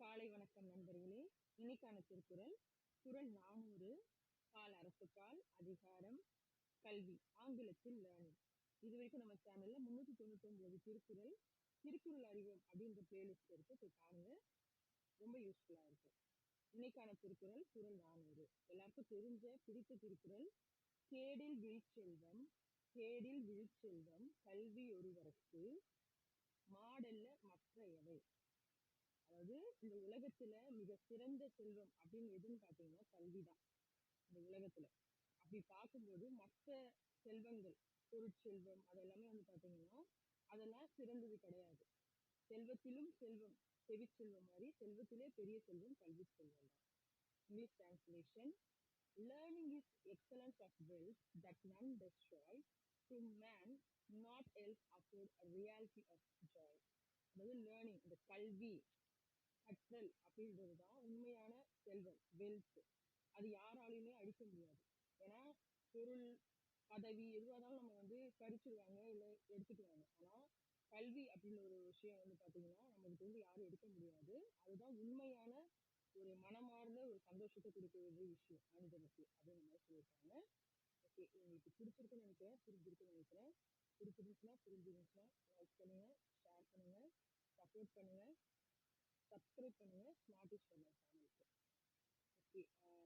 காலை வணக்கம் நண்பர்களே. இன்னைக்கான திருக்குறள் குரல் நானூறு கால் அரசுக்கால் அதிகாரம் கல்வி ஆங்கிலத்தில் லேர்னிங் இது வரைக்கும் நம்ம சேனல்ல முன்னூத்தி தொண்ணூத்தி ஒன்பது திருக்குறள் திருக்குறள் அறிவோம் அப்படின்ற பிளேலிஸ்ட் இருக்கு. போய் பாருங்க. ரொம்ப யூஸ்ஃபுல்லா இருக்கும் இன்னைக்கான திருக்குறள் குரல் நானூறு எல்லாருக்கும் தெரிஞ்ச பிடித்த திருக்குறள் கேடில் விழிச்செல்வம் கேடில் விழிச்செல்வம் கல்வி ஒருவருக்கு மாடல்ல மற்ற எவை அதாவது இந்த உலகத்துல மிக சிறந்த செல்வம் அப்படின்னு எதுன்னு பாத்தீங்கன்னா கல்விதான். இந்த உலகத்துல. அப்படி பார்க்கும்போது மற்ற செல்வங்கள் பொருட்செல்வம் அதெல்லாமே வந்து பாத்தீங்கன்னா அதெல்லாம் சிறந்தது கிடையாது. செல்வத்திலும் செல்வம் செவிச்செல்வம் மாதிரி செல்வத்திலே பெரிய செல்வம் கல்வி செல்வம் தான். English translation learning is excellence of wealth that none destroy to man not else afford reality of joy அதாவது லேர்னிங் இந்த கல்வி கற்றல் அப்படின்றது தான் உண்மையான செல்வம் வெல்த் அது யாராலையுமே அழிக்க முடியாது. ஏன்னா பொருள் பதவி எதுவாக இருந்தாலும் நம்ம வந்து பறிச்சிருவாங்க இல்லை எடுத்துக்குவாங்க. ஆனால் கல்வி அப்படின்ற ஒரு விஷயம் வந்து பார்த்தீங்கன்னா நம்மளுக்கு வந்து யாரும் எடுக்க முடியாது. அதுதான் உண்மையான ஒரு மனமார்ந்த ஒரு சந்தோஷத்தை கொடுக்க வேண்டிய விஷயம் மனிதனுக்கு அப்படின்ற மாதிரி சொல்லியிருக்காங்க. ஓகே உங்களுக்கு பிடிச்சிருக்குன்னு நினைக்கிறேன் புரிஞ்சிருக்குன்னு நினைக்கிறேன். பிடிச்சிருந்துச்சுன்னா புரிஞ்சிருந்துச்சுன்னா லைக் பண்ணுங்கள் ஷேர் பண்ணுங்கள் சப்போர்ட் பண்ணுங்கள் சப்ஸ்கிரைப் பண்ணுங்க. ஸ்மார்ட் யூஸ் சேனலுக்கு ஓகே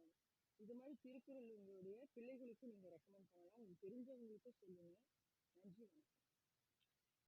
இது மாதிரி திருக்குறள் உங்களுடைய பிள்ளைகளுக்கும் நீங்கள் ரெக்கமெண்ட் பண்ணலாம். உங்களுக்கு தெரிஞ்சவங்களுக்கும் சொல்லுங்க. நன்றி வணக்கம்.